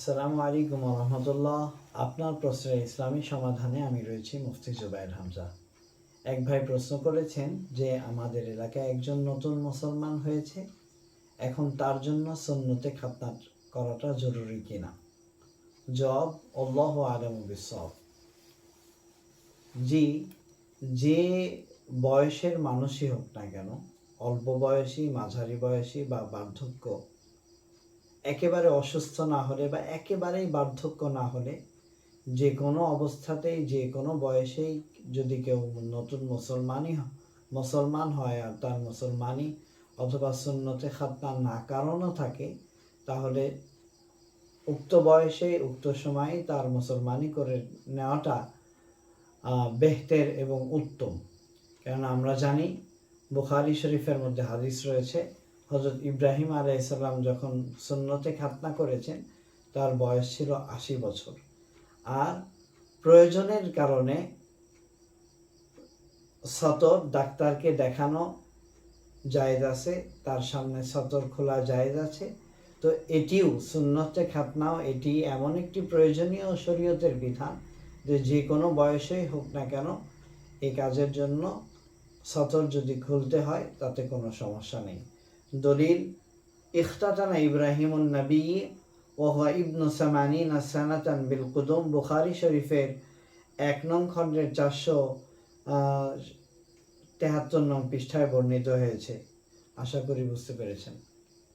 আসসালামু আলাইকুম রহমতুল্লাহ। আপনার প্রশ্নের ইসলামী সমাধানে আমি রয়েছি মুফতি জুবাইর হামজা। এক ভাই প্রশ্ন করেছেন যে, আমাদের এলাকায় একজন নতুন মুসলমান হয়েছে। এখন তার জন্য সন্ন্যতে খাতনা করাটা জরুরি কিনা? জব আল্লাহ আলম বিসব জি, যে বয়সের মানুষই হোক না কেন, অল্প বয়সী, মাঝারি বয়সী বা বার্ধক্য একেবারে অসুস্থ না হলে বা একেবারেই বার্ধক্য না হলে যে কোনো অবস্থাতেই, যে কোনো বয়সেই যদি কেউ নতুন মুসলমানই মুসলমান হয় আর তার মুসলমানই অথবা সুন্নতে খাতনা না কারণও থাকে, তাহলে উক্ত বয়সে, উক্ত সময়ে তার মুসলমানি করে নেওয়াটা বেহতের এবং উত্তম। কেননা আমরা জানি, বুখারি শরীফের মধ্যে হাদিস রয়েছে হজরত ইব্রাহিম আলাইসাল্লাম যখন সুন্নতে খাতনা করেছেন, তার বয়স ছিল আশি বছর। আর প্রয়োজনের কারণে সতর ডাক্তারকে দেখানো জায়েজ আছে, তার সামনে সতর খোলা জায়েজ আছে। তো এটিও সুন্নতে খাতনাও, এটি এমন একটি প্রয়োজনীয় শরীয়তের বিধান যে যে কোনো বয়সেই হোক না কেন এই কাজের জন্য সতর যদি খুলতে হয়, তাতে কোনো সমস্যা নেই। দলিল, ইখতাতানা ইব্রাহিম নবী ওহা ইবনু সামানিন সানাতান বিল কুদুম বুখারি শরীফের এক নং খণ্ডের চারশো তেহাত্তর নং পৃষ্ঠায় বর্ণিত হয়েছে। আশা করি বুঝতে পেরেছেন।